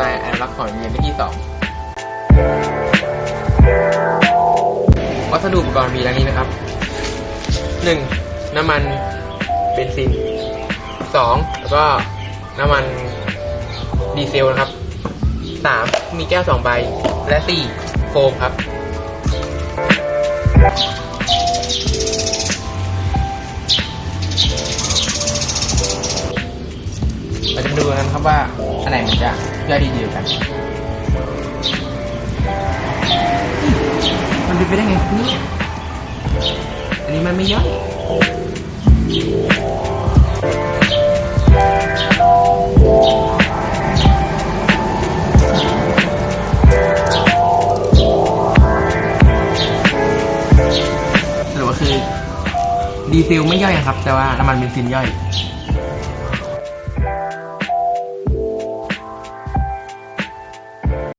นายอนเวียนไปที่สองวัสดุอุปกรณ์มีดังนี้นะครับหนึ่งน้ำมันเบนซินสองแล้วก็น้ำมันดีเซลนะครับสามมีแก้วสองใบ และสี่โฟมครับ เราจะมาดูกันครับว่าอันไหนมันจะย่อยดีเดียวกัน มันเป็นไปได้ไงนี่อันนี้มันไม่ย่อยสรุปก็คือ ดีเซลไม่ย่อยนะครับ แต่ว่าน้ำมันเบนซินย่อย